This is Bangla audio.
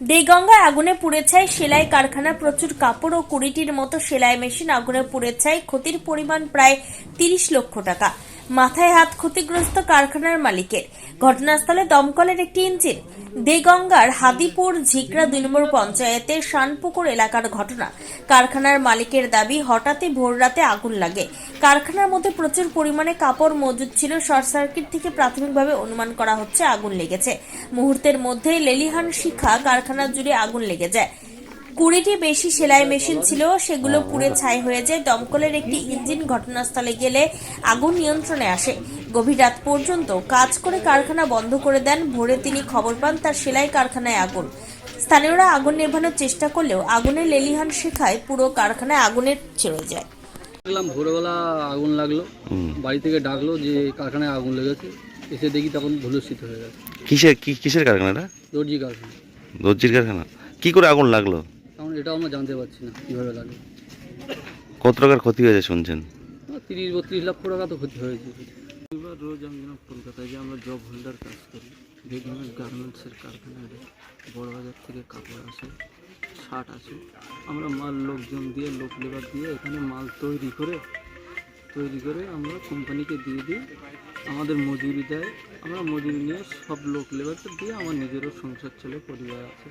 দেগঙ্গায় আগুনে পুড়ে ছাই সেলাই কারখানা প্রচুর কাপড় ও কুড়িটির মতো সেলাই মেশিন আগুনে পুড়ে ছাই। ক্ষতির পরিমাণ প্রায় তিরিশ লক্ষ টাকা। মাথায় হাত ক্ষতিগ্রস্ত কারখানার মালিকের। ঘটনাস্থলে দমকলের একটি ইঞ্জিন। দেগঙ্গার হাদিপুর ঝিকরা দুই নম্বর পঞ্চায়েতের শানপুকুর এলাকার ঘটনা। কারখানার মালিকের দাবি, হঠাৎই ভোর রাতে আগুন লাগে। কারখানার মধ্যে প্রচুর পরিমাণে কাপড় মজুদ ছিল। শর্ট সার্কিট থেকে প্রাথমিকভাবে অনুমান করা হচ্ছে আগুন লেগেছে। মুহূর্তের মধ্যেই লেলিহান শিখা কারখানা জুড়ে আগুন লেগে যায়। কুড়িটি বেশি সেলাই মেশিন ছিল, সেগুলো পুড়ে ছাই হয়ে যায়। দমকলের একটি ইঞ্জিন ঘটনাস্থলে গেলে আগুন নিয়ন্ত্রণে আসে। গভীর রাত পর্যন্ত কাজ করে কারখানা বন্ধ করে দেন। ভোরে তিনি খবর পান, তার সেলাই কারখানায় আগুন। স্থানীয়রা আগুন নেভানোর চেষ্টা করলেও আগুনের লেলিহান শেখায় পুরো কারখানায় আগুনের ছেড়ে যায়। দেখলাম ভোরবেলা আগুন লাগল। বাড়ি থেকে ডাকলো যে কারখানায় আগুন লেগেছে। এসে দেখি তখন ধুলুস্থিত হয়ে গেছে। কিসের কি কিসের কারখানাটা দর্জি কারখানা। দর্জির কারখানা। কি করে আগুন লাগল? কারণ এটাও আমরা জানতে পারছি না কীভাবে লাগল। কত টাকার ক্ষতি হয়েছে শুনছেন? তিরিশ বত্রিশ লক্ষ টাকা তো ক্ষতি হয়েছে। এবার রোজ আমি যেন কলকাতায় যে আমরা জব হোল্ডার কাজ করি। বিভিন্ন গার্মেন্টসের কারখানায় বড় বাজার থেকে কাপড় আসে, শার্ট আসে। আমরা মাল লোকজন দিয়ে, লোক লেবার দিয়ে এখানে মাল তৈরি করে তৈরি করে আমরা কোম্পানিকে দিয়ে দিই। আমাদের মজুরি দেয়। আমরা মজুরি নিয়ে সব লোক লেবারকে দিয়ে আমার নিজেরও সংসার চলে, পরিবার আছে।